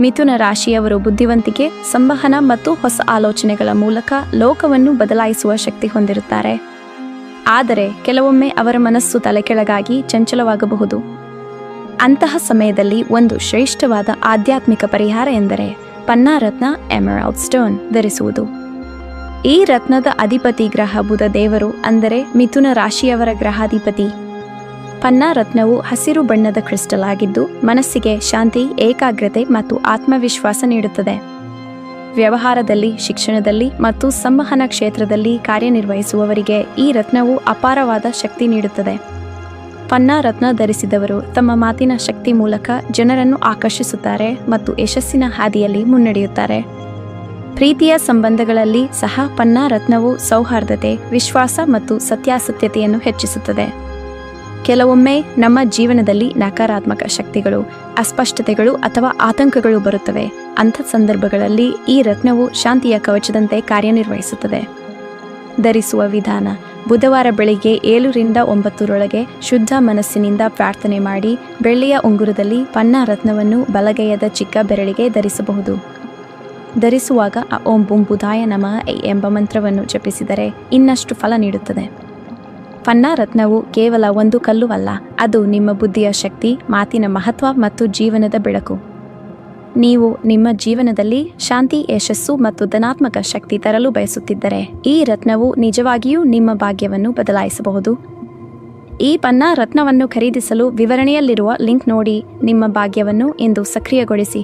ಮಿಥುನ ರಾಶಿಯವರು ಬುದ್ಧಿವಂತಿಕೆ, ಸಂವಹನ ಮತ್ತು ಹೊಸ ಆಲೋಚನೆಗಳ ಮೂಲಕ ಲೋಕವನ್ನು ಬದಲಾಯಿಸುವ ಶಕ್ತಿ ಹೊಂದಿರುತ್ತಾರೆ. ಆದರೆ ಕೆಲವೊಮ್ಮೆ ಅವರ ಮನಸ್ಸು ತಲೆಕೆಳಗಾಗಿ ಚಂಚಲವಾಗಬಹುದು. ಅಂತಹ ಸಮಯದಲ್ಲಿ ಒಂದು ಶ್ರೇಷ್ಠವಾದ ಆಧ್ಯಾತ್ಮಿಕ ಪರಿಹಾರ ಎಂದರೆ ಪನ್ನಾರತ್ನ ಎಮರಾಲ್ಡ್ ಸ್ಟೋನ್ ಧರಿಸುವುದು. ಈ ರತ್ನದ ಅಧಿಪತಿ ಗ್ರಹ ಬುಧ ದೇವರು ಅಂದರೆ ಮಿಥುನ ರಾಶಿಯವರ ಗ್ರಹಾಧಿಪತಿ. ಪನ್ನಾರತ್ನವು ಹಸಿರು ಬಣ್ಣದ ಕ್ರಿಸ್ಟಲ್ ಆಗಿದ್ದು ಮನಸ್ಸಿಗೆ ಶಾಂತಿ, ಏಕಾಗ್ರತೆ ಮತ್ತು ಆತ್ಮವಿಶ್ವಾಸ ನೀಡುತ್ತದೆ. ವ್ಯವಹಾರದಲ್ಲಿ, ಶಿಕ್ಷಣದಲ್ಲಿ ಮತ್ತು ಸಂವಹನ ಕ್ಷೇತ್ರದಲ್ಲಿ ಕಾರ್ಯನಿರ್ವಹಿಸುವವರಿಗೆ ಈ ರತ್ನವು ಅಪಾರವಾದ ಶಕ್ತಿ ನೀಡುತ್ತದೆ. ಪನ್ನಾ ರತ್ನ ಧರಿಸಿದವರು ತಮ್ಮ ಮಾತಿನ ಶಕ್ತಿ ಮೂಲಕ ಜನರನ್ನು ಆಕರ್ಷಿಸುತ್ತಾರೆ ಮತ್ತು ಯಶಸ್ಸಿನ ಹಾದಿಯಲ್ಲಿ ಮುನ್ನಡೆಯುತ್ತಾರೆ. ಪ್ರೀತಿಯ ಸಂಬಂಧಗಳಲ್ಲಿ ಸಹ ಪನ್ನಾ ರತ್ನವು ಸೌಹಾರ್ದತೆ, ವಿಶ್ವಾಸ ಮತ್ತು ಸತ್ಯಾಸತ್ಯತೆಯನ್ನು ಹೆಚ್ಚಿಸುತ್ತದೆ. ಕೆಲವೊಮ್ಮೆ ನಮ್ಮ ಜೀವನದಲ್ಲಿ ನಕಾರಾತ್ಮಕ ಶಕ್ತಿಗಳು, ಅಸ್ಪಷ್ಟತೆಗಳು ಅಥವಾ ಆತಂಕಗಳು ಬರುತ್ತವೆ. ಅಂಥ ಸಂದರ್ಭಗಳಲ್ಲಿ ಈ ರತ್ನವು ಶಾಂತಿಯ ಕವಚದಂತೆ ಕಾರ್ಯನಿರ್ವಹಿಸುತ್ತದೆ. ಧರಿಸುವ ವಿಧಾನ. ಬುಧವಾರ ಬೆಳಿಗ್ಗೆ ಏಳರಿಂದ ಒಂಬತ್ತರೊಳಗೆ ಶುದ್ಧ ಮನಸ್ಸಿನಿಂದ ಪ್ರಾರ್ಥನೆ ಮಾಡಿ, ಬೆಳ್ಳಿಯ ಉಂಗುರದಲ್ಲಿ ಪನ್ನಾ ರತ್ನವನ್ನು ಬಲಗೈಯದ ಚಿಕ್ಕ ಬೆರಳಿಗೆ ಧರಿಸಬಹುದು. ಧರಿಸುವಾಗ ಓಂ ಬುಂ ಬುಧಾಯ ನಮಃ ಎಂಬ ಮಂತ್ರವನ್ನು ಜಪಿಸಿದರೆ ಇನ್ನಷ್ಟು ಫಲ ನೀಡುತ್ತದೆ. ಪನ್ನಾ ರತ್ನವು ಕೇವಲ ಒಂದು ಕಲ್ಲು ಅಲ್ಲ ಅದು ನಿಮ್ಮ ಬುದ್ಧಿಯ ಶಕ್ತಿ, ಮಾತಿನ ಮಹತ್ವ ಮತ್ತು ಜೀವನದ ಬೆಳಕು. ನೀವು ನಿಮ್ಮ ಜೀವನದಲ್ಲಿ ಶಾಂತಿ, ಯಶಸ್ಸು ಮತ್ತು ಧನಾತ್ಮಕ ಶಕ್ತಿ ತರಲು ಬಯಸುತ್ತಿದ್ದರೆ, ಈ ರತ್ನವು ನಿಜವಾಗಿಯೂ ನಿಮ್ಮ ಭಾಗ್ಯವನ್ನು ಬದಲಾಯಿಸಬಹುದು. ಈ ಪನ್ನಾ ರತ್ನವನ್ನು ಖರೀದಿಸಲು ವಿವರಣೆಯಲ್ಲಿರುವ ಲಿಂಕ್ ನೋಡಿ, ನಿಮ್ಮ ಭಾಗ್ಯವನ್ನು ಇಂದು ಸಕ್ರಿಯಗೊಳಿಸಿ.